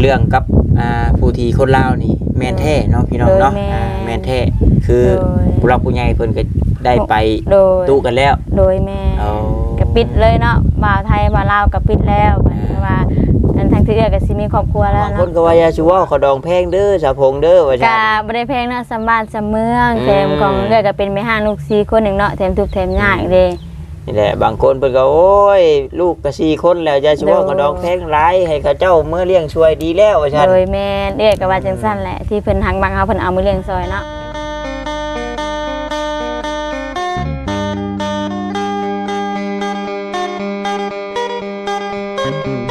เรื่องกับอ่าผู้ที่คนลาวนี่แม่นแท้เนาะพี่น้องเนาะโดยแม่อ่าแม่นแท้คือโดยผู้รักผู้ใหญ่เพิ่นก็ได้ไปโดยตู้กันแล้ว โดยแม่เอา ก็ปิดเลยเนาะบ่าวไทยบ่าวลาวก็ปิดแล้วเพราะว่าอันทางที่เอื้อก็สิมีครอบครัวแล้วบางคเนาะ นก็ว่าอย่าชูว่าเขาดองแพงเด้อสาวพงเด้อว่าก็ซั่นบ่ได้เพลงเนาะสำบ้านสำเมืองอืม แถมของเอื้อก็เป็นแม่ห้างลูกซีคนหนึงเนาะแถมทุกข์แถมยากเด้ นี่แหละบางคนเพิ่นก็โอ้ย ลูกก็สี่คนแล้วอย่าชูว่าโดยเขาดองแพงหลายให้เขาเจ้าเมื่อเลี้ยงช่วยดีแล้วว่าซั่นโดยแม่เอื้อก็ว่าจังซั่นแหละที่เพิ่นหักบังเฮาเพิ่นเอามือเลี้ยงซอยเนาะโ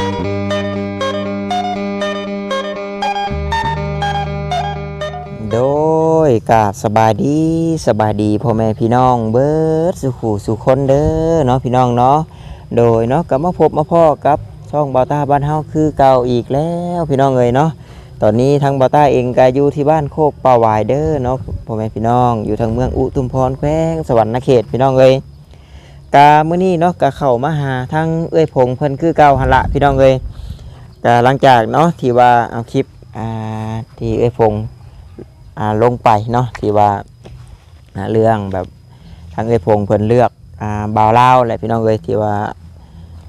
ยกาบสบายดีสบายดีพ่อแม่พี่น้องเบิร์ดสุขูสุคนเด้อเนาะพี่น้องเนาะโดยเนาะก็มาพบมาพ่อกับช่องบาต้าบ้านเฮาคือเก่าอีกแล้วพี่น้องเอ้ยเนาะตอนนี้ทางบาต้าเองก็อยู่ที่บ้านโคกป่าวายเด้อเนาะพ่อแม่พี่น้องอยู่ทางเมืองอุทุมพรแขวงสวรรณเขตพี่น้องเอ้ยกาเมื้อนี้เนาะก็เข้ามาหาทางเอ้ยพงเพิ่นคือเก่าหันละพี่น้องเอ้ยก็หลังจากเนาะที่ว่าเอาคลิปอ่าที่เอ้ยพง อ่าลงไปเนาะที่ว่าเรื่องแบบทางเอยพงเพิ่นเลือกอ่าบ่าวลาแหละพี่น้องเอยที่ว่า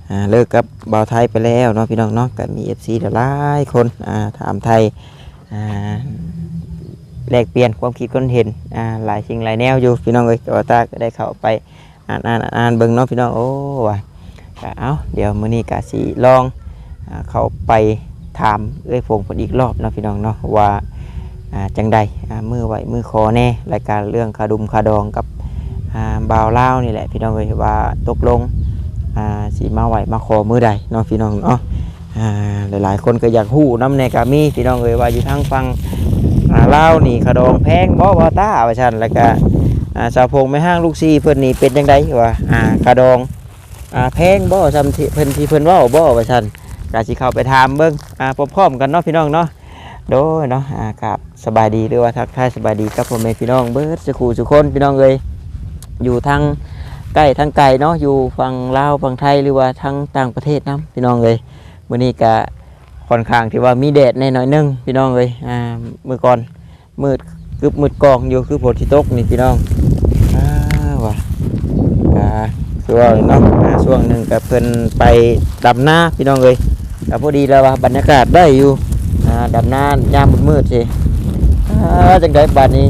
อ่าเลิกกับบ่าวไทยไปแล้วเนาะพี่น้องเนาะก็มี FC หลายคนอ่าถามไทยอ่าแลกเปลี่ยนความคิดคนเห็นอ่าหลายสิ่งหลายแนวอยู่พี่น้องเอ้ยก็ว่าตาก็ได้เข้าไปอ่านอ่านอ่านเบิ่งเนาะพี่น้องโอ้ว่ะก็เอาเดี๋ยวมื้อนี้ก็สิลองอเข้าไปถามเอ้ยพงเพิ่นอีกรอบเนาะพี่น้องเนาะว่า จังใดมือไหวมือคอแน่รายการเรื่องคาดุมคาดองกับบาวเล่านี่แหละพี่น้องเอ้ยว่าตกลงสีมาไหวมาขอมือใดเนาะพี่น้องเนาะอ่าหลายๆ คนก็อยากหู้น้ำในกามีพี่น้องเอ้ยว่าอยู่ทางฟังเล่านี่คาดองแพงบ่บ่ต้าว่าชันแล้วก็อ่าสาวพงไม่ห้างลูกซีเพิ่อนนี่เป็นจังไดว่าคาดองแพงบ่ซำที่เพิ่อนที่เพิ่อนว้าบ่ว่าชันก็สิเข้าไปถามเบิ่งพร้อมๆกันเนาะพี่น้องเนาะโดยเนาะกับ สบายดีหรือว่าทักทายสบายดีกับพ่อแม่พี่น้องเบิร์ดสุขูสุคนพี่น้องเลยอยู่ทางใกล้ทางไกลเนาะอยู่ฝั่งลาวฝั่งไทยหรือว่าทางต่างประเทศนํพี่น้องเลยมื้อนี้ก็ค่อนข้างที่ว่ามีแดดแน่หน่อยนึงพี่น้องเลยอ่ามื้อก่อนมืดกึบมืดกองอยู่คือฝนที่ตกนี่พี่น้องอ้าวว่ะก็คือว่าเนาะอ่าช่วงหนึ่งก็เพิ่นไปดำนาพี่น้องเลยก็พอดีแล้วว่าบรรยากาศได้อยู่อ่าดำนายามมืดๆสิ อ่าจังได้บัดนี้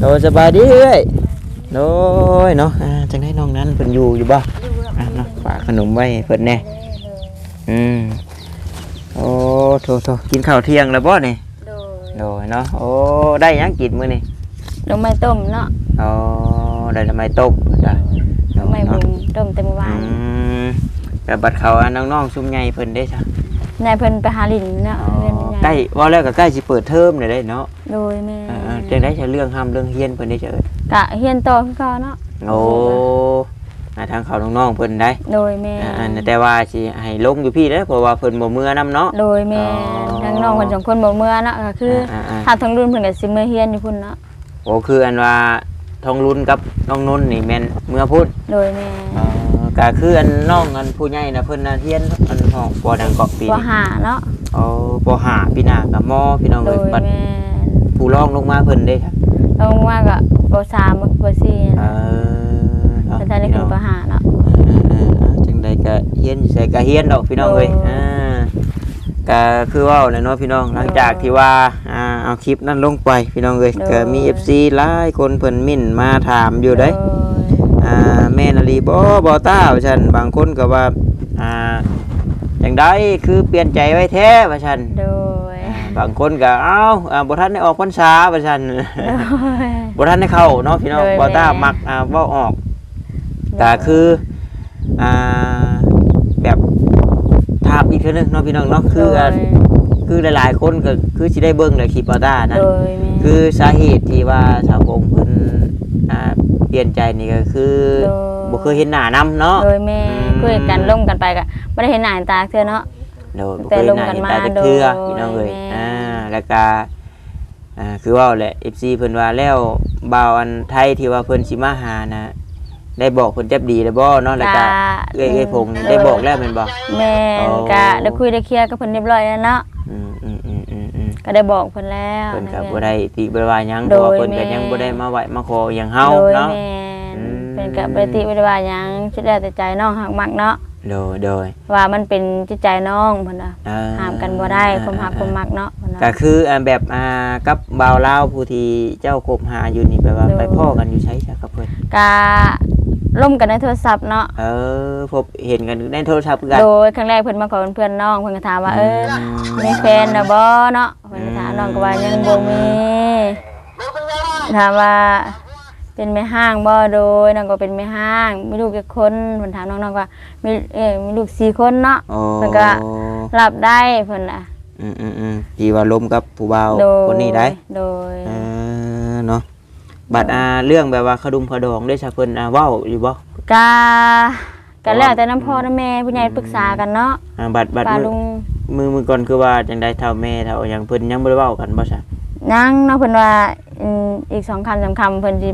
โดยสบายดีเอ้ยโดยเนาะอ่าจังได้น้องนั้นเพิ่นอยู่อยู่บ่อ่าเนาะฝากขนมไว้ให้เพิ่นแน่อืมโอ้โถโถกินข้าวเที่ยงแล้วบ่นี่โดยโดยเนาะโอ้ได้หยังกินมื้อนี่ดอกไม้ต้มเนาะอ๋อได้ทำไมต้มจ้ะดอกไม้บุญต้มเต็มอวาอืนมแต่บัดเขาอันน้องๆซุ่มใหญ่เพิ่นได้จ้ะนายเพิ่นไปหาลินเนาะอ๋อเรียน ใกล้ว่าแล้วก็ใกล้สิเปิดเทอมได้เด้เนาะโดยแม่เออๆจังได้จะเรื่องห้ามเรื่องเฮียนเพิ่นได้เจอกะเฮียนต่อคือเก่าเนาะโอ้อ่าทางเขาน้องๆเพิ่นได้โดยแม่อ่าอันแต่ว่าสิให้ลงอยู่พี่เด้อเพราะว่าเพิ่นบ่เมื่อนํเนาะโดยแม่อ๋อทั้งน้องเพิ่นสองคนบ่เมื่อเนาะก็คืออาอ่าถ้าทั้งรุ่นเพิ่นก็สิเมื่อเฮียนอยู่พุ่นเนาะโอ้คืออันว่าทองรุ่นกับน้องนุ่นนี่แม่นเมื่อพูดโดยแม่ ก็คืออันน้องอันผู้ใหญ่น่ะเพิ่นน่ะเรียนอันห้องปดังเกาะปีบ่นี่หาเนาะโอ้ปห้าปีหน้าก็มพี่น้องโดเอ้ยยบัดแม่ผู้รองลงมาเพิ่นเด้ครับลงมาก็บ่สามบ่สี่เอเนาะอเนาะแต่ถ้าได้พี่ขึ้น้นองบ่หาเนาะเออๆๆจังใดก็เฮียนอยู่ไสก็เฮียนดอกพี่น้องเอ้ยโอ้อ่าก็คือเว่าแหละเนาะพี่น้องหลังจากที่ว่าอ่าเอาคลิปนั้นลงไปพี่น้องเอ้ยโดยก็มี FC หลายคนเพิ่นมิ่นมาถามอยู่เด้โอ่าแม่นา ลีบ่บ่ต้าว่าซั่นบางคนก็ว่าอ่าจังไดคือเปลี่ยนใจไว้แท้ว่าซั่นโดย บางคนก็เอ้าอ่าบ่ทันได้ออกพรรษาว่าซั่นโดยบ่ทันได้เข้าเนาะพี่น้องโดยบ่ต้าแม่มักอ่าเว้าออกก็คืออ่าแบบถามอีกเทื่อนึงเนาะพี่น้องเนาะคืออ่าคือหลายๆคนก็คือสิได้เบิ่งในคลิปบ่ต้านะ โดยแม่คือสาเหตุที่ว่าชาวกงเพิ่นอ่าเป ลี่ยนใจนี่ก็คือโดย บ่เคยเห็นหน้านํเนาะ โดยแม่อืม คุยกันล่มกันไปก็ไม่ได้เห็นหน้าเห็นตาเทื่อเนาะ โดยบ่แต่เคยลเห็นงหน้ากันเห็นมาตาจักเทื่อโดยพี่น้องเอ้ยแม่อ่าแล้วก็อ่าคือว่าแหละ FC เพิ่นว่าแล้วบ่าวอันไทยที่ว่าเพิ่นสิมาหานะ ได้บอกเพิ่นจับดีแล้วบ่เนาะแล้วก็เอ้ยเอ้ยพงษ์ได้บอกแล้วแม่นบ่ แม่อ๋อก็ได้คุยได้เคลียร์กับเพิ่นเรียบร้อยแล้วเนาะ อืมอืม ก็ได้บอกเพิ่นแล้วเพิ่นก็ทางบ่เอื้อยได้ติบ่ได้ว่าหยังเพโดยราะว่าเพิ่นก็แม่ยังบ่ได้มาไหว้มาขอหยังเฮาโดยเนาะแม่นอืมเพิ่นก็บ่ได้ติบ่ได้ว่าหยังคิดได้แต่ใจน้องหักมักเนาะโดยโดยว่ามันเป็นจิตใจน้องเพิ่นน่ะอ่ห้ามกันบ่ได้ความหักความมักเนาะเพิ่นก็ว่าคืออ่าแบบอ่ากับบ่าวลาวผู้ที่เจ้าคบหาอยู่นี่แปลว่าโดยไปพ่อกันอยู่ใช้ใช่กับเพิ่นกะล่มกันในโทรศัพท์เนาะ เออพบเห็นกันในโทรศัพท์คือกัน โดยครั้งแรกเพิ่นมาขอเป็นเพื่อนน้องเพิ่นก็ถามว่าเออมีแฟนนะบ่เนาะเพิ่นก็ถามน้องก็ว่ายังบ่มีถามว่าเป็นแม่ห้างบ่โดยน้องก็เป็นแม่ห้างมีลูกกี่คนเพิ่นถามน้องๆว่ามีเอ้ยมีลูกสี่คนเนาะโอ้เพิ่นก็รับได้เพิ่นน่ะอืมอืมอืมที่ว่าล้มกับผู้บ่าวโดยคนนี้ได้โดยเออเนาะบัดอ่าเรื่องแบบว่าขดุมขดองได้ชาเพิ่นอ่าเว้าอยู่บ่กะ ก็แล้วแต่น้ำพ่อน้ำแม่ผู้ใหญ่ปรึกษากันเนาะอ่าบัดบัดป้ามือลุงมือมือก่อนคือว่าจังได๋เท่าแม่เท่าหยังเพิ่นยังบ่ได้เว้ากันบ่ซะยังเนาะเพิ่นว่าอืมอีกสองคำสามคำเพิ่นสิ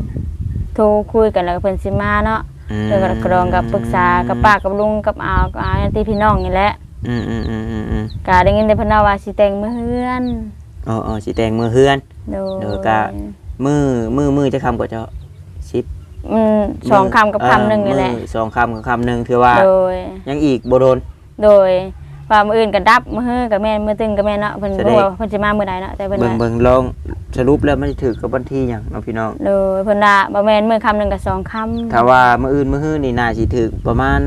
โทรคุยกันแล้วก็เพิ่นสิมาเนาะอืมเรื่องกระดองกับปรึกษากับป้ากับลุงกับอาวกับอาญาติพี่น้องนี่แหละอืมอืมอืมอืมอืมก็ได้ยินแต่เพิ่นว่าว่าสิแต่งมื้อเฮือนอ๋ออ๋อสิแต่งมือเฮือนโดย เดี๋ยวก็มือมือมือจะคำกว่าเจ้าสิบ อืมสองคำกับคำหนึงนี่แหละเออมือสองคำกับคำหนึงถือว่า โดย ยังอีกบ่โดน โดยว่ามื้ออื่นก็ดับมื้อฮือก็แม่นมื้อตึงก็แม่นเนาะเพิ่นแสบ่ดงว่าเพิ่นสิมามื้อใดเนาะแต่เพิ่นเบิ่งว่าเบิ่งลองสรุปแล้วมันสิถือกับวันที่หยังเนาะพี่น้อง โดยเพิ่นว่าบ่แม่นมื้อคำหนึงก็สองคำถ้าว่ามื้ออื่นมื้อฮื้อนี่น่าสิถือประมาณ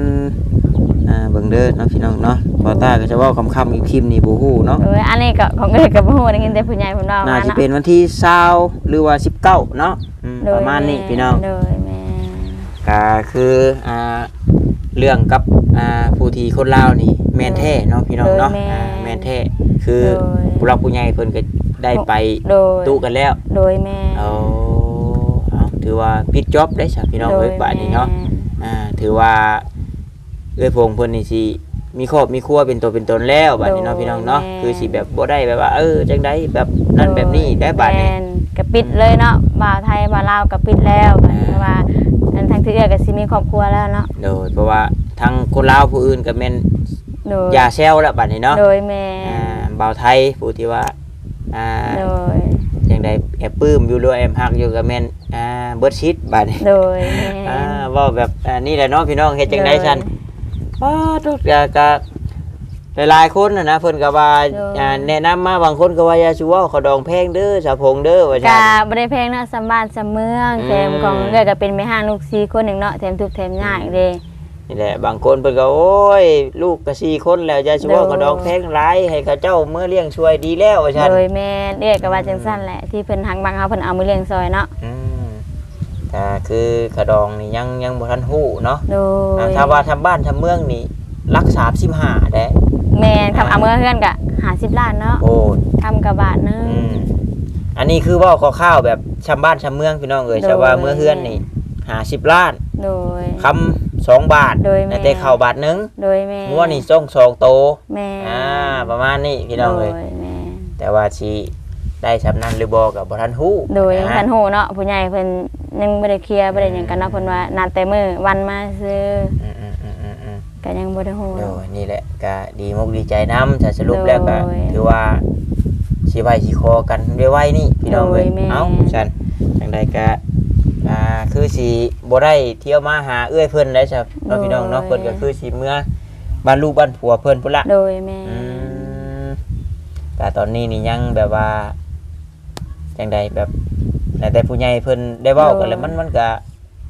อ่าเบิ่งเด้อเนาะพี่น้องเนาะบ่ตาก็จะเว้าคำๆอีกพิมพ์นี่บ่ฮู้เนาะ โดยอันนี้ก็ของเอ้ยก็บ่ฮู้ได้ยินแต่ผู้ใหญ่เพิ่นว่าน่ามาสิเนาะเป็นวันที่20หรือว่า 19 เนาะอืมโดยประมาณนี้พี่น้อง โดยแม่ ก็คืออ่าเรื่องกับอ่าผู้ที่คนลาวนี่แม่นแท้เนาะพี่น้องเนาะอ่าแม่นแท้คือผู้รักผู้ใหญ่เพิ่นก็ได้ไปโดยตู้กันแล้ว โดยแม่เอาเอาถือว่าปิดจ็อบได้จ้ะพี่น้องเอ้ยบาดนี้เนาะอ่าถือว่าเอ้ยพงเพิ่นนี่สิมีครอบมีครัวเป็นตัวเป็นตนแล้วบาดนี้เนาะพี่น้องเนาะคือสิแบบบ่ได้แบบว่าเออจังไดแบบนั่นแบบนี้ได้บาดนี้แม่นก็ปิดเลยเนาะบ่าวไทยบ่าวลาวก็ปิดแล้วบัดนี้เพราะว่า อันทางที่เอื้อก็สิมีครอบครัวแล้วเนาะโดยเพราะว่าทางคนลาวผู้อื่นก็แม่นโดยยาแซวแล้วบาดนี้เนาะโดยแม่อ่าบ่าวไทยผู้ที่ว่าอ่าโดยจังไดแอบปลื้มอยู่ด้วยแอบฮักอยู่ก็แม่นอ่าเบิดชิดบาดนี้โดยแม่อ่าเว้าแบบอ่านี่แหละเนาะพี่น้องเฮ็ดจังไดซั่นว้าทุกอย่างก็ หลายๆคนนะนะเพิ่นก็ว่าอ่าแนะนำมาบางคนก็ว่าอยาชูเว่าเขาดองแพงเด้อสาวพงเด้อว่าก็ซั่นบ่ได้แพงเนาะสำบ้านสำเมืองอืมแถมของเอื้อก็เป็นแม่ห้างลูกสี่คนหนึงเนาะแถมทุกข์แถมยากเด้นี่แหละบางคนเพิ่นก็โอ้ย ลูกก็สี่คนแล้วอยาชูเว่าโดยเขาดองแพงหลายให้เขาเจ้าเมื่อเลี้ยงช่วยดีแล้วว่าซั่นโดยแม่เอื้อก็ว่าจังซั่นแหละที่เพิ่นหักบังเฮาเพิ่นเอามาเลี้ยงซอยเนาะอืมก็คือเขาดองนี่ยังยังบ่ทันฮู้เนาะโดอ่ายถ้าว่าทำบ้านทำเมืองนี่รัก35เด้ แม่นคำเอามือเฮือนก็50ล้านเนาะโอ้ทำกับบาทหนึง อืมอันนี้คือเว้าคร่าวๆแบบชำบ้านชำเมืองพี่น้องเอ้ยโดยแต่ว่าเมื่อเฮือนนี่50ล้านโดย คำสองบาทโดยแม่ แต่เข่าบาทหนึงโดยแม่งัวนี่ส่งสองโตแม่อ่าประมาณนี้พี่น้องเลยโดยแม่แต่ว่าชีได้ชำนาญหรือบ่กับบ่ทันฮู้โดยยังนะทันหูเนาะผู้ใหญ่เพิ่นยังบ่ได้เคลียร์บ่ได้หยังกันเนาะเพิ่นว่านัดแต่มื้อวันมาซื้ออืมอืมอืมอืมอืม ก็ยังบ่ได้ฮู้โดยนี่แหละก็ดีมุกดีใจน้ำถ้าสรุปแล้วก็โดยถือว่าสิไว้สิคอกันด้วยไว้นี่พี่น้องเลยโดยแม่เอ้าฉันจังใดก็อ่าคือสิบ่ได้เที่ยวมาหาเอื้อยเพิ่นได้จ้ะเนาะพี่น้องเนาะเพิ่นก็คือสิเมื่อบ้านลูกบ้านผัวเพิ่นพุ่นละโดยแม่อืมแต่ตอนนี้นี่ยังแบบว่าจังใดแบบแต่แต่ผู้ใหญ่เพิ่นได้เว้ากันแล้วมันมันก็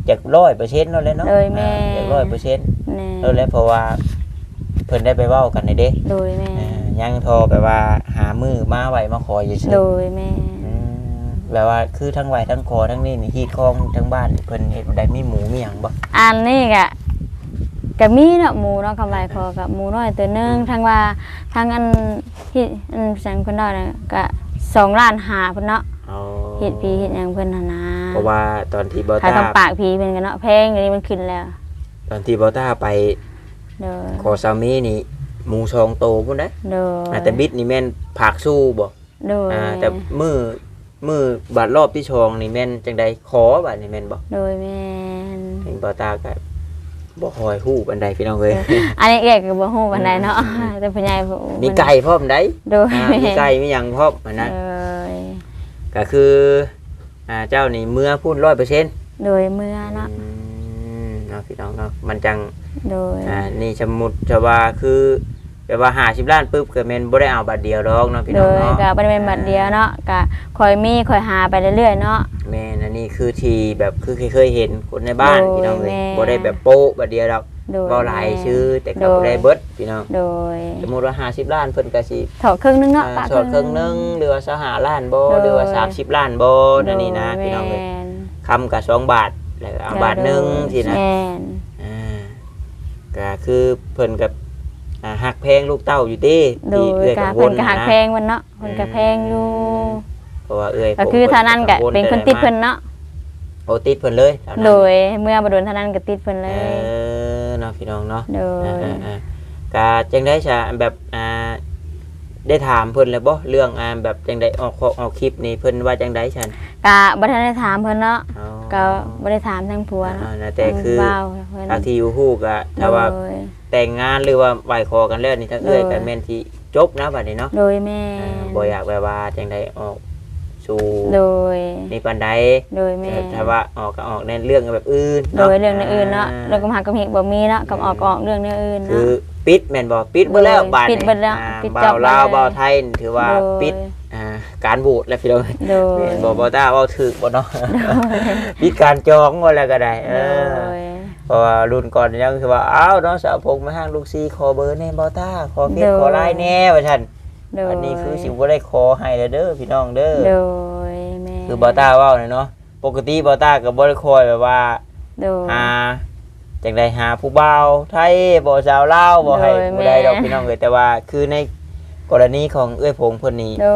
จากร้อยเปอร์เซ็นต์นั่นแหละเนาะโดยแม่จากร้อยเปอร์เซ็นต์แน่นั่นแหละเพราะว่าเพิ่นได้ไปเว้ากันในเด้โดยแม่เออยังโทรแบบว่าหามือมาไว้มาขออยู่ซื่โดอยแม่อืมแบบว่าคือทั้งไหวทั้งขอทั้งนี่นี่ฮีดคองทั้งบ้านเพิ่นเฮ็ดได้มีหมูมีหยังบ่อันนี้ก็ก็มีเนาะหมูเนาะคำไรคอกับหมูน้อยตัวหนึงทั้งว่าทั้งอันที่อันแสงเพิ่นได้น่ะก็2ล้านห้าเพิ่นเนาะเอาเฮ็ดพีเฮ็ดหยังเพิ่นหั่นนะ เพราะว่าตอนที่บ่ขายตาทำปากพีเพิ่นกันเนาะแพงอันนี้มันขึ้นแล้วตอนที่บ่ตาไปเด้อขอสามีนี่หมูชองโตพุ่นนะเด้ออ่าแต่บิดนี่แม่นผักสู้บ่เด้ออ่าแต่มือมือบาดรอบที่ชองนี่แม่นจังใดขอบาดนี่แม่นบ่โดยแม่นเห็นบ่ตาก็บ่คอยฮู้บันไดพี่น้องเอ้ยอันนี้เอกก็บ่ฮู้ปานใดเนาะแต่ผู้ใหญ่ผู้มีไก่พร้อมได้โดยอ่ามีไก่มีหยังพร้อมอันนั้นโดยก็คือ อ่าเจ้านี่เมื่อพูด100%โดยเมื่อเนาะอืมเนาะพี่น้องเนาะมันจังโดยอ่านี่สมมุติจะว่าคือแบบว่า50ล้านปุ๊บก็แม่นบ่ได้เอาบัตรเดียวดอกเนาะพี่โดน้องยเนาะก็บ่ได้เป็นบัดเดียวเนาะก็คอยมีคอยหาไปเรื่อยๆเนาะ แม่นอันนี้คือที่แบบคือเคยเห็นคนในบ้านโดยพี่น้องเลยแม่ บ่ได้แบบโป๊ะบัดเดียวดอก โดยก็หลายชื่อแต่ก็โดยบ่ได้เบิดพี่น้องโดยสมมุติว่า50ล้านเพิ่นก็สิถอดครึ่งนึงเนาะอ่าปะสอดครึ่งหนึงหรือว่า25ล้านบ่โดยหรือว่า30ล้านบ่นั่นนี่นะโดยพี่น้องเลยแม่นคำก็2บาทแล้วก็เอาบาทหนึงสินะแม่นอ่าก็คือเพิ่นกับอ่าหักแพงลูกเต้าอยู่ติโดที่ยเอื้อยก็กังวเพิ่ลนก็หักนะแพงมันเนาะเพิ่นก็แพงอยู่เพราะว่าเอื้อยก็ผมคือพิ่เท่านั้นก็งวลเป็นคนแต่ติดมาเพิ่นเนาะโอ้ติดเพิ่นเลยเท่านั้นโดยเมื่อบ่โดนเท่านั้นก็ติดเพิ่นเลเอยอเนาะ พี่น้องเนาะโดยอ่าอ่าๆก็จังได้ชะแบบอ่าได้ถามเพิ่นแล้วบ่เรื่องอ่าแบบจังได้ออกออกคลิปนี่เพิ่นว่าจังไดฉันก็บ่ทันได้ถามเพิ่นเนาะอ๋อก็บ่ได้ถามทั้งผัวเนาะอ่านะแต่คือว้าวเพิ่นทางที่อยู่ฮู้ก็ถ้าว่าโดยแต่งงานหรือว่าไหว้ขอกันแล้วนี่ถ้าเอื้อยโดยกันแม่นที่จบนะบัดนี้เนาะโดยแม่อ่าบ่อยากแบบว่าจังได้ออก สู่โดย นี่ปานใดโดยแม่ แต่ถ้าว่าออกก็ออกในเรื่องแบบอื่นโดยเรื่องอื่นเนาะาเรื่องกำหักกำเหกบ่มีเนาะกับออกก็ออกเรื่องอื่นคืเนาะ อปิดแม่นบ่ปิดเบ่แล้วโดยบาดปิดเบิดแล้วอ่าปิดบ่าจวบลาวเลยบ่าวไทยนี่ถือว่าโดยปิดอ่าการบูดแล้วพี่น้อง โดย แม่นบ่บ่ตาเว้าถูกบ่เนาะปิดการจองบ่แล้วก็ได้เอโดอย เพราะว่ารุ่นก่อนยังคือว่าอ้าวน้องสาวพงมาห้างลูกซีขอเบอร์แน่บ่ตาขอเฟซโดย ขอไลน์แน่ว่าซั่น โดยอันนี้คือสิบ่ได้ขอให้แล้วเด้อพี่น้องเด้อโดยแม่คือบ่ตาเว้าเนี่ยเนาะปกติบ่ตาก็บ่ได้คอยแบบว่าโดย หาจังไดหาผู้บ่าวไทยบ่สาวลาวบ่ให้โดยบ่ได้ดอกแม่ พี่น้องเอ้ยแต่ว่าคือในกรณีของเอ้ยพงเพิ่นนี่โด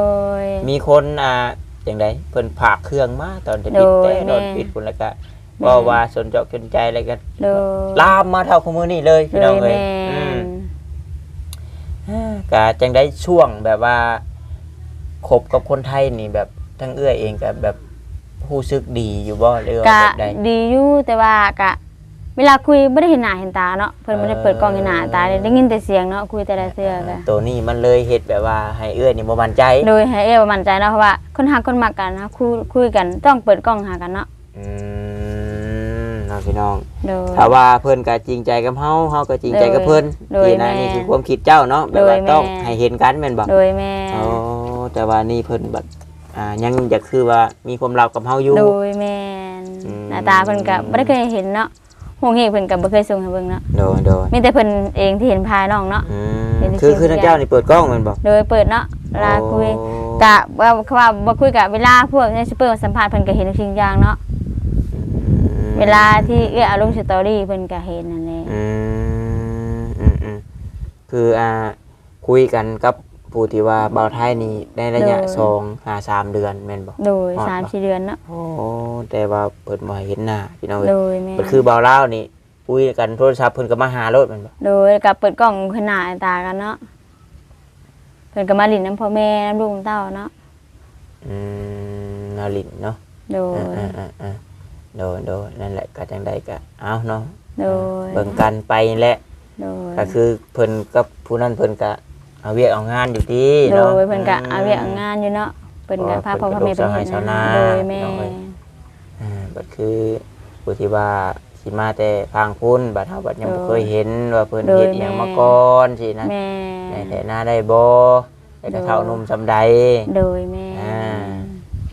ย มีคนอ่าจังไดเพิ่นฝากเครื่องมาตอนจะปิดโดแต่ยตอนแม่ปิดพุ่นแล้วก็แม่บ่ว่าสนใจสนใจอะไรกันโดยลามมาเท่าคุมื้อนี้เลยพี่โดน้องยเอ้ยแม่อืม ก็จังได้ช่วงแบบว่าคบกับคนไทยนี่แบบทั้งเอื้อเองก็แบบรู้สึกดีอยู่บ่หรือว่ากะแบบใดดีอยู่แต่ว่ากะเวลาคุยไม่ได้เห็นหน้าเห็นตาเนาะเพิ่นไม่ได้เปิดกล้องเห็นหน้าตาเลยได้ยินแต่เสียงเนาะคุยแต่ละเทื่อกะตัวนี้มันเลยเฮ็ดแบบว่าให้เอื้อนี่บ่มั่นใจโดยให้เอวมั่นใจเนาะเพราะว่าคนหักคนมักกันนะคุยคุยกันต้องเปิดกล้องหากันเนาะอืมเนาะ พี่น้อง โดย ถ้าว่าเพิ่นก็จริงใจกับเฮาเฮาก็จริงใจกับเพิ่นโดยนี่นะแม่นี่คือความคิดเจ้าเนาะแบบว่าโดยแม่ ต้องให้เห็นกันแม่นบ่โดยแม่อ๋อแต่ว่านี่เพิ่นแบบอ่ายังอยากคือว่ามีความลับกับเฮาอยู่ โดยแม่นอืม หน้าตาเพิ่นก็บ่ได้เคยเห็นเนาะหงเฮกเพิ่นก็บ่เคยส่งให้เบิ่งเนาะโดยโดยมีแต่เพิ่นเองที่เห็นภายนอกเนาะ อืเป็มนคือเสียงคือท่านเจ้านี่เปิดกล้องแม่นบ่โดยเปิดเนาะเวลาคุย โอ้ กะว่าเขาว่าบ่คุยกะเวลาพวกในซุปเปอร์สัมภาษณ์เพิ่นก็เห็นทุกสิ่งอย่างเนาะอืม เวลาที่เอื้อเอาลงสตอรี่เพิ่นก็เห็นนั่นแหละอืมอืมอืมคืออ่าคุยกันกับผู้ที่ว่าเบาไทยนี่ในระยะสองหาสามเดือนแม่นบ่โดยฮอดสามปะสี่เดือนเนาะโอ้แต่ว่าเปิดบ่ให้เห็นหน้าพี่น้องเอ้ยโดยแม่มันคือเบาลาวนี่คุยกันโทรศัพท์เพิ่นก็มาหารถแม่นบ่โดยกับเปิดกล้องขึ้นหน้าตากันเนาะเพิ่นก็มาลิ้นน้ำพ่อแม่น้ำลูกน้ำเต้าเนาะอืมนาลินเนาะโดยอ่าอ่าอ่า โดยโดยนั่นแหละก็จังใดก็เอาเนาะโดยเบิ่งกันไปแหละโดยก็คือเพิ่นกับผู้นั้นเพิ่นก็เอาเวียกเอางานอยู่ดีโดเนาะยเพิ่นก็เอาเวียกเอางานอยู่เนาะเพิ่นก็พาพ่อพาแม่ไปเฮ็ดชาวนาโดยแม่น้องเอ้ยอ่าบัดคือผู้ที่ว่าสิมาแต่ทางพุ่นบัดเฮาบัดยังบ่เคยเห็นว่าเพิ่นเฮ็ดอิหยังมาก่อนสินะแม่ได้แต่หน้าได้บ่ได้แต่เท่านุ่มซำใดโดยแม่อ่า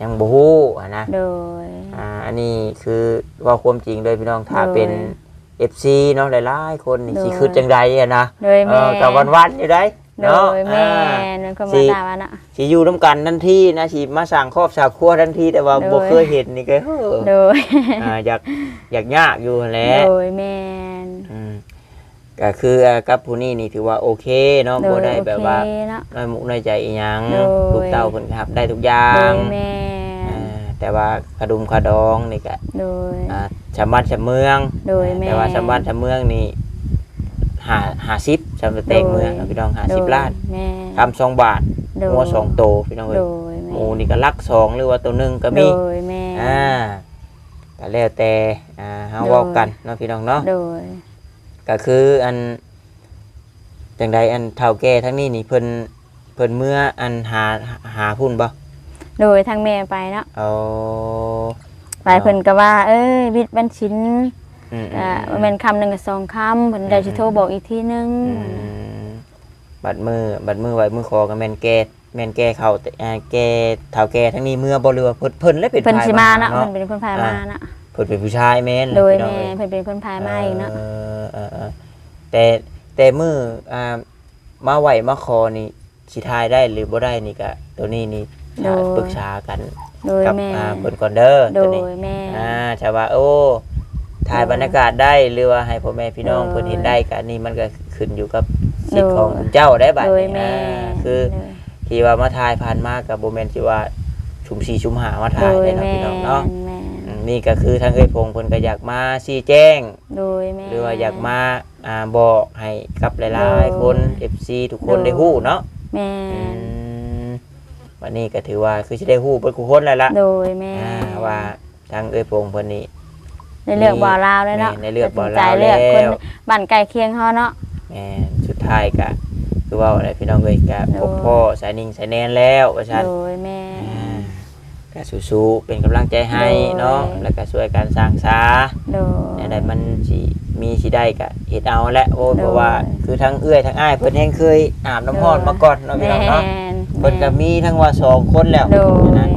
ยังบ่ฮู้อะนะ โดย อ่าอันนี้คือว่าความจริงเลยพี่น้องถ้าโดยเป็น FC เนาะหลายๆคนนี่โดยสิคือจังใดอะนะโดยเอแม่อกับวันๆอยู่ได้โดเนาะยแม่อ่า นั่นก็สิมาตามว่าเนาะสิอยู่นํกันทันทีนะสิมาสร้างครอบสร้างครัวทันทีแต่ว่าโดย บ่เคยเห็นนี่ก็เฮ้อโดยอ่าอยากอยากยากอยู่หั่นแหละโดยแม่นอืมก็คืออ่ากับผู้นี้นี่ถือว่าโอเคเนาะโดบ่ยได้แบบว่าโอเคเนาะน้อยมุกน้อยใจอีหยังโดย ลูกเต้าเพิ่นก็รับได้ทุกอย่างโดยแม่อ่า แต่ว่าขดุมขดองนี่ก็โดย อ่าชาวบ้านชาวเมือง โดยแม่ แต่ว่าชาวบ้านชาวเมืองนี่หาหาสิบชาวเตงเมืองเนาะพี่น้องหาสิบโดยล้านแม่ทำสองบาทโดยงัวสองโตพี่น้องเอ้โดยยหแม่มูนี่ก็ลักสองหรือว่าตัวหนึงก็มี โดยแม่ อ่าก็แล้วแต่อ่าเฮาโดย เว้ากันเนาะพี่น้องเนาะโดย ก็คืออันจังใดอันเฒ่าแก่ทั้งนี้นี่เพิ่นเพิ่นเมื่ออันหาหาพุ่นบ่ โดยทางแม่ไปเนาะเอาไปเพิ่นก็ว่า เอ้ยวิทย์บัญชินอืมอ่ามันเป็นคำหนึ่งกับสองคำเพิ่นได้สิโทรบอกอีกทีนึงอืมบัดมือบัดมือไว้มือคอก็แม่นแก่แม่นแก่เขาแต่อ่าแก่เฒ่าแก่ทั้งนี้เมื่อบ่เรือว่าเพิ่นเพิ่นเลยเป็นเพิ่นสิมาเนาะเนาะเพิ่นเป็นคนพายมาเนาะเพิ่นเป็นผู้ชายแม่นโดยพี่น้องแม่เอ้ยเพิ่นเป็นคนพายมาอีกเนาะเออเออเออแต่แต่มืออ่ามาไหวมาคอนี่สิทายได้หรือบ่ได้นี่ก็ตัวนี้นี่ อ่าปรึกษากันโดยกับแม่อ่าเพิ่นก่อนเด้อโดตัวยนี้แม่ อ่าชาวว่าโอ้ถ่ายบรรยากาศได้หรือว่าให้พ่อแม่พี่น้องโดย เพิ่นเห็นได้ก็นี่มันก็ขึ้นอยู่กับสิทโดธิ์ยของเจ้าได้บัดโดยนี้แม่อ่าคือ โดย ที่ว่ามาถ่ายผ่านมากับบ่แม่นสิว่าชุม4ชุมหามาโดถ่ายยได้เนาะแม่พี่น้องเนาะแม่อืมนี่ก็คือทางเอ้ยพงเพิ่นก็อยากมาชี้แจ้ง โดยแม่ หรือว่าอยากมาอ่าบอกให้กับหลายๆคน FC ทุกคนโดยได้ฮู้เนาะแม่อืม วันนี้ก็ถือว่าคือสิได้ฮู้เบิดทุกคนแล้วล่ะโดยแม่อ่าว่าทางเอ้ยพงเพิ่นนี่ ในเลือกบ่อลาวเลยเนาะแม่ในเลือกบ่อลาวตัดสินใจเลือกคนแล้ว บ้านใกล้เคียงเฮาเนาะ แม่นสุดท้ายก็คือว่าอะไรพี่น้องเอ้ยก็โดยพบพ่อสายนิ่งสายแนนแล้วว่าซั่น โดยแม่อ่าก็สู้ๆเป็นกำลังใจให้โดยเนาะแล้วก็ช่วยกันสร้างสาโดยเนี่ยได้มันสิมีสิได้ก็เฮ็ดเอาแหละโอ้ยโดย เพราะว่าคือทั้งเอื้อยทั้งอ้ายเพิ่นแฮงเคยอาบน้ำร้อนโดยมาก่อนเนาะพี่น้องเนาะแม่น เพิ่นก็มีทั้งว่าสองคนแล้วโดยนะ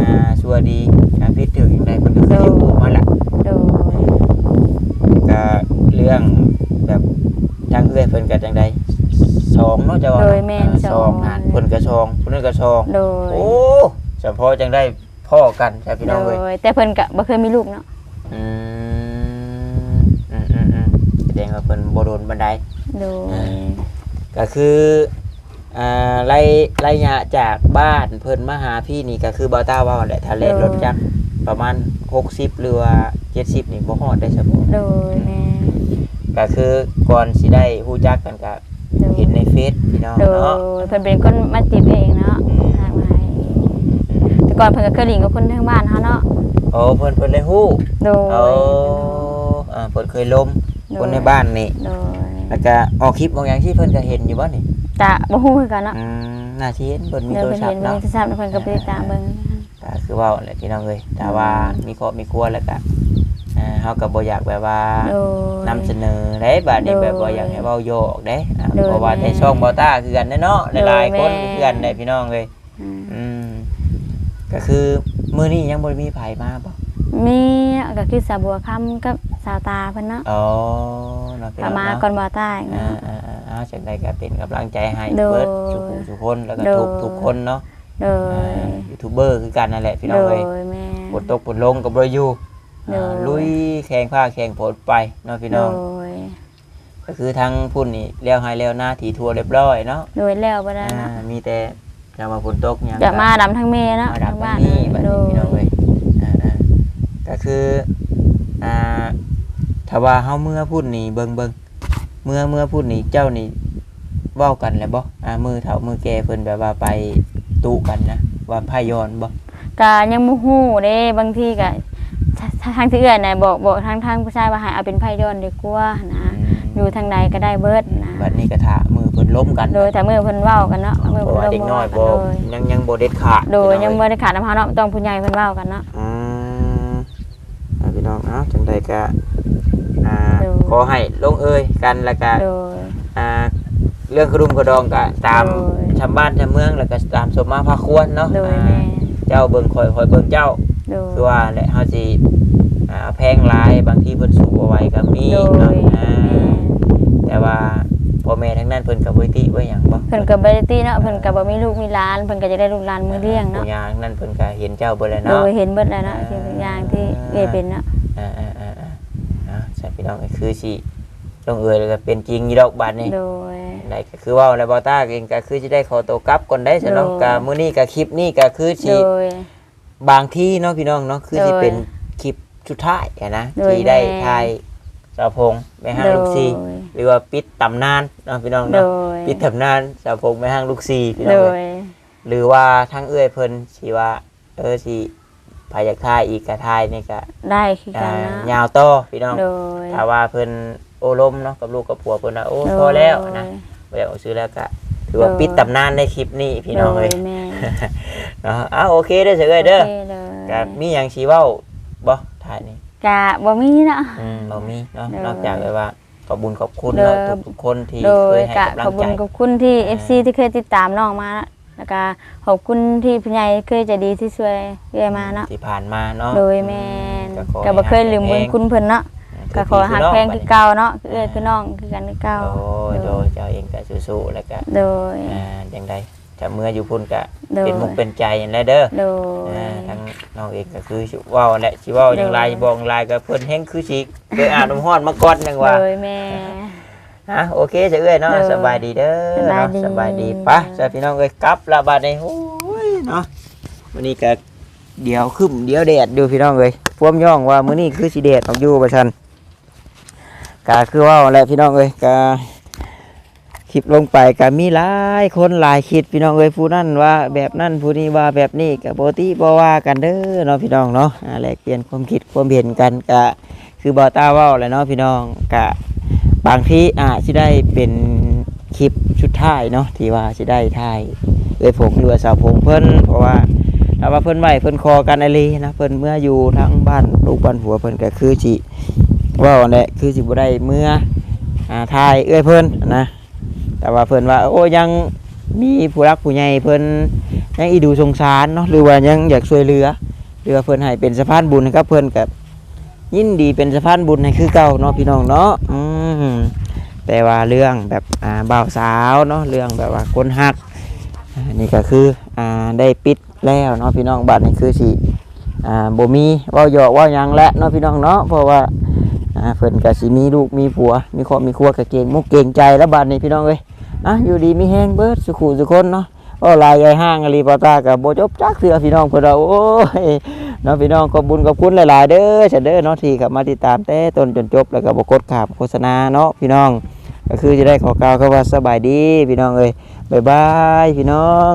อ่าชัวดีอ่าพิดถึงอย่างใดเพิ่นก็เคยอยู่มาแหละโดยก็เรื่องแบบทางเอื้อยเพิ่นก็จังใดสองเนาะจะว่าโดยแม่นอ่าสสอองงอ่านเพิ่นก็สองเพิ่นก็สองโดยโอ้เฉพาะจังได้พ่อกันใช่พี่น้องเอ้ย โดยแต่เพิ่นก็บ่เคยมีลูกเนาะอืมอืมอืมอืมแสดงว่าเพิ่นบ่โดนบันไดโดยก็คือ อ่าไล่ไล่ยะจากบ้านเพิ่นมาหาพี่นี่ก็คือเบาต้าว่าแหละทะเลรถจักรประมาณ 60หรือว่า70นี่บ่ฮอดได้เฉพาะโดยแม่ก็คือก่อนสิได้ฮู้จักกันก็โดยเห็นในเฟซพี่น้องโดยเนาะเพิ่นเป็นคนมาจีบเองเนาะอืมทางมาให้แต่ก่อนเพิ่นก็เคยหลิงกับคนทางบ้านเฮาเนาะโอ้เพิ่นเพิ่นได้ฮู้โดยโอ้อ่าเพิ่นเคยล้มคนในบ้านนี่โดยแล้วก็ออกคลิปบางอย่างที่เพิ่นก็เห็นอยู่บ่นี่ จะบ่ฮู้คือกันเนาะอืมน่าสิเห็นเพิ่นมีเดี๋ยวโทรเพิ่นศัพเห็นท์มีเนาะ โทรศัพท์แล้วเพิ่นก็ไปติดตามเบิ่งก็คือเว่าแหละพี่น้องเอ้ยแต่ว่ามีครอบมีครัวแล้วก็อ่าเฮาก็บ่อยากแบบว่าโดย นำเสนอได้บัดนี้โดยแบบว่าอยากให้เว้าโยกเด้อ่าโดยเพราะว่าในช่องเบาต้าคือกันเด้เนาะโดยหลายๆคนแม่ คือกันได้พี่น้องเอ้ยอืมอืมก็คือมื้อนี้ยังบ่ได้มีไผมาบ่มีก็คือสาบัวค่ำกับสาวตาเพิ่นเนาะอ๋อเนาะพี่ก็น้องมาเนาะก่อนบ่ใต้อ่าเนาะอ่าอ่าเอาจังไดก็เป็นกำลังใจให้โดย เบิดทุกผู้ทุกคนแล้วก็โดยทุกทุกคนเนาะโดอ่ายยูทูบเบอร์คือกันนั่นแหละพี่น้โดองเอ้ยยแม่ ฝนตกฝนลงก็บ่ได้อยู่โดย อ่าลุยแข่งผ้าแข่งผลไปเนาะพี่โดน้อง ยก็คือทั้งพุ่นนี่เลี้ยวให้เลี้ยวหน้าถีทัวเรียบร้อยเนาะโดยแล้วบ่ได้อ่าเนาะมีแต่จะมาฝนตกเนี่ยจะมาดำทั้งเมเนาะมาดัทาบงบ้าบ้านนนี้บ้านโดนี้ยพี่น้องเว้ยอ่าอ่าก็คือ อ่าถ้าว่าเฮาเมื่อพุ่นนี่เบิ่งเบิ่ง เมื่อเมื่อพุ่นนี่เจ้านี่เว้ากันแล้วบ่อ่ามือเฒ่ามือแก่เพิ่นแบบว่าไปตุกันนะว่าพายอนบ่ก็ยังบ่ฮู้เด้บางทีก็ททางที่เอื้อนน่ะบอกบอกทางทางผู้ชายว่าให้เอาเป็นไผย้อนดีกว่านะอยู่ทางใดก็ได้เบิดนะบัดนี้ก็ถ้ามือเพิ่นล้มกัน โดยแต่เมื่อเพิ่นเว้ากันเนาะเมื่อเพราะเพิ่นว่าล้เด็กมน้อยเว้าบ่กันโดยยังยังบ่เด็ดขาดโดยพี่น้ยังอบ่ได้ขาดน้ำเฮาเนาะต้องผู้ใหญ่เพิ่นเว้ากันเนาะอืมอ่าพี่น้องเอ้าจังใดก็ อ่าโดย ขอให้ลงเอยกันแล้วก็โดย อ่าเรื่องกระดุมกระดองก็ตามโดย ชาวบ้านชาวเมืองแล้วก็ตามสมมาพาควรเนาะโดยอ่าแม่เจ้าเบิ่งคอยคอยเบิ่งเจ้า โดย คือว่าแหละเฮาสิอ่าแพงหลายบางทีเพิ่นสูบเอาไว้ก็มีโดเนาะยอ่าแต่ว่าพ่อแม่ทั้งนั้นเพิ่นก็บ่ได้ติไว้หยังบ่เพิ่นก็บ่ได้ตีเนาะเพิ่นก็บ่มีลูกมีหลานเพิ่นก็จะได้ลูกหลานมือเลี้ยงเนาะผู้ยางนั่นเพิ่นก็เห็นเจ้าเบิดแล้วโดเนาะ ยเห็นเบิดแล้วเนาะสิ่งทุกอย่างที่เอยเป็นเนาะ อ่าอ่าอ่าอ่าอ่าใช่ พี่น้องก็คือสิลงเอยแล้วก็เป็นจริงอยู่ดอกบัดนี้โดย ไหนก็คือเว่าแล้วบอต้าเองก็คือจะได้ขอตัวกลับก่อนได้สนองโดยกามื้อนี้กับคลิปนี้ก็คือโดสิยบางที่เนาะพี่น้องเนาะคือสิโดยเป็นคลิปสุดท้ายอะนะโดยที่ได้แม่ ถ่ายสาวพงษ์แม่ห้างโดยลูกซีหรือว่าปิดตำนานเนาะพี่น้องโดเนาะยปิดตำนานสาวพงษ์แม่ห้างลูกซีพี่น้โดองเอ้ยยหรือว่าทั้งเอื้อยเพิ่นสิว่าเออสิ พายากถ่ายอีกก็ถ่ายนี่ก็ได้คืออ่ากันเนาะยาวต่อพี่น้องโดย ถ้าว่าเพิ่นโอลมเนาะกับลูกกับผัวเพิ่นว่าโอ้พอแล้วนะบ่อยากเอาซื้อแล้วก็ถือว่าปิดตำนานในคลิปนี้พี่น้องเอ้ยโดแม่เนาะอ้าวโอเคเด้อเสือเอ้ยเด้อโคเลยก็มีหยังสิเว้าบ่ถ่ายนี่กะบ่มีเนาะ อืมบ่มีเนาะเด้อนอกจากเลยว่าขอบคุญขอบคุณเด้อเนาะทุกๆคนที่โดเคยยให้กะกำลัขอบงคุใจณขอบคุณที่ FC ที่เคยติดตามน้องมานะ แล้วก็ขอบคุณที่ผู้ใหญ่เคยใจะดีที่ช่วยเรื่อยมาเนาะที่ผ่านมาเนาะโดยแม่นขอก็บ่เคยลืมบุญคุณเพิ่นเนาะให้ก็ขอหักพี่แพงน้คือเก่าเนาะคือเอ้ยคือน้องคือกันคือเก่าโอ้ยโดยเจ้าเองก็สู้ๆแล้วก็โดยอ่าจังใดถ้าเมื่ออยู่พุ่นก็โดยเป็นมุกเป็นใจอย่างไรเด้อโดยอ่าทั้งน้องเองก็คือสิเว้าแหละสิเว้าอย่างไรโดยบอกอย่างไรก็เพิ่นแฮงคือสิเคยอ่านน้ำฮ้อนมาก่อนจังว่าโดยแม่ ฮะโอเคจะเอ้ยเนาะโดยสบายดีเด้อสบายเนาะดีสบายดีปะจะพี่น้องเอ้ยกลับละบาดนี้โอ้ยเนาะวันนี้ก็เดี๋ยวขึ้นเดี๋ยวแดดดูพี่น้องเอ้ยพวมย่องว่ามื้อนี้คือสิแดดออกอยู่ประชันก็คือว่าแหละพี่น้องเอ้ยก็คลิปลงไปก็มีหลายคนหลายคิดพี่น้องเอ้ยผู้นั่นว่าแบบนั่นผู้นี้ว่าแบบนี้ก็ปกติบ่ว่ากันเด้อเนาะพี่น้องเนาะอ่าแลกเปลี่ยนความคิดความเห็นกันก็คือบ่ตาเว้าแหละเนาะพี่น้องก็ บางที่อาจจะได้เป็นคลิปชุดท้ายเนาะที่ว่าจะได้ถ่ายเอ้ยผมหรือว่สาวผมเพิ่นเพราะว่าถ้าว่าเพิ่นไหวเพิ่นคอกันอะไรนะเพิ่นเมื่ออยู่ทั้งบ้านลูกบ้านผัวเพิ่นก็คือสิว่าแหละคือสิบ่ได้เมื่ออ่าถ่ายเอ้ยเพิ่นนะแต่ว่าเพิ่นว่าโอ้ยังมีผู้รักผู้ใหญ่เพิ่นยังอีดูสงสารเนาะหรือว่ายังอยากช่วยเหลือหรือว่าเพิ่นให้เป็นสะพานบุญให้กับเพิ่นกับยินดีเป็นสะพานบุญให้คือเก่าเนาะพี่น้องเนาะ อืมแต่ว่าเรื่องแบบอ่าบ่าวสาวเนาะเรื่องแบบว่าคนหักอ่านี่ก็คืออ่าได้ปิดแล้วเนาะพี่น้องบัดนี้คือสิอ่าบ่มีเว้าหยอกเว้าหยังแล้วเนาะพี่น้องเนาะเพราะว่าอ่าเพิ่นก็สิมีลูกมีผัว มีครอบมีครัวก็เก่งมุกเก่งใจแล้วบัดนี้พี่น้องเอ้ยอะอยู่ดีมีแฮงเบิดสุขุสุคนเนาะ โอ้ลายใหญ่ห้างอลีปอตากับโบจบจักเสือพี่น้องคนเราโอ้ยน้องพี่น้องขอบบุญขอบคุณหลาย ๆ เด้อเฉเด้อน้องที่กลับมาติดตามแต่ต้นจนจบแล้วก็บกดขาบโฆษณาเนาะพี่น้อง ก็คือจะได้ขอกล่าวคำว่าสบายดีพี่น้องเอ้ยบ๊ายบายพี่น้อง